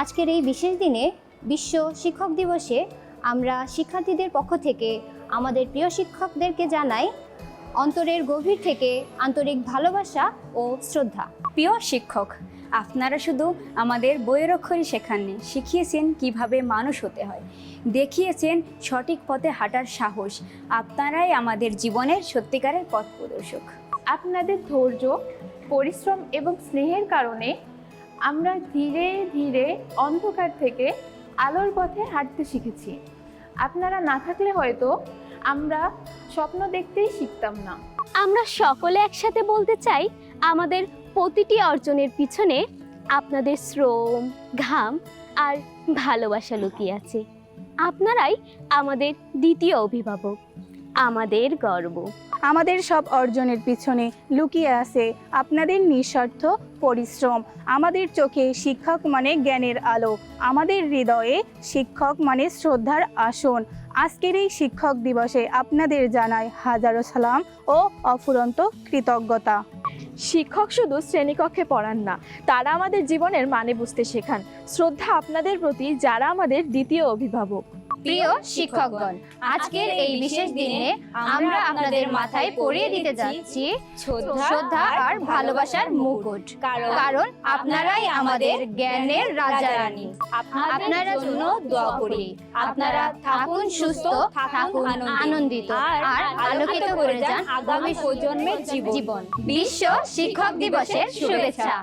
আজকের এই বিশেষ দিনে বিশ্ব শিক্ষক দিবসে আমরা শিক্ষার্থীদের পক্ষ থেকে আমাদের প্রিয় শিক্ষকদেরকে জানাই অন্তরের গভীর থেকে আন্তরিক ভালোবাসা ও শ্রদ্ধা। প্রিয় শিক্ষক আপনারা শুধু আমাদের বইয়ের অক্ষরই শেখাননি শিখিয়েছেন কীভাবে মানুষ হতে হয়। দেখিয়েছেন সঠিক পথে হাঁটার সাহস। আপনারাই আমাদের জীবনের সত্যিকারের পথ প্রদর্শক। আপনাদের ধৈর্য পরিশ্রম এবং স্নেহের কারণে আমরা ধীরে ধীরে অন্ধকার থেকে আলোর পথে হাঁটতে শিখেছি। আপনারা না থাকলে হয়তো আমরা স্বপ্ন দেখতেই শিখতাম না। আমরা সকলে একসাথে বলতে চাই, আমাদের প্রতিটি অর্জনের পিছনে আপনাদের শ্রম, ঘাম আর ভালোবাসা লুকিয়ে আছে। আপনারাই আমাদের দ্বিতীয় অভিভাবক। আমাদের গর্ব। আমাদের সব অর্জনের পিছনে লুকিয়ে আছে আপনাদের নিঃস্বার্থ পরিশ্রম। আমাদের চোখে শিক্ষক মানে জ্ঞানের আলো। আমাদের হৃদয়ে শিক্ষক মানে শ্রদ্ধার আসন। আজকের এই শিক্ষক দিবসে আপনাদের জানাই হাজারো সালাম ও অফুরন্ত কৃতজ্ঞতা। শিক্ষক শুধু শ্রেণীকক্ষে পড়ান না তারা আমাদের জীবনের মানে বুঝতে শেখান। শ্রদ্ধা আপনাদের প্রতি যারা আমাদের দ্বিতীয় অভিভাবক। প্রিয় শিক্ষকগণ আজকের এই বিশেষ দিনে আমরা আপনাদের মাথায় পরিয়ে দিতে যাচ্ছি শ্রদ্ধা আর ভালোবাসার মুকুট। কারণ আপনারাই আমাদের জ্ঞানের রাজা রানী। আপনারা জন্য দোয়া করি। আপনারা থাকুন সুস্থ থাকুন আনন্দিত। আর আলোকিত করে যান আগামী প্রজন্মের জীবন। বিশ্ব শিক্ষক দিবসের শুভেচ্ছা।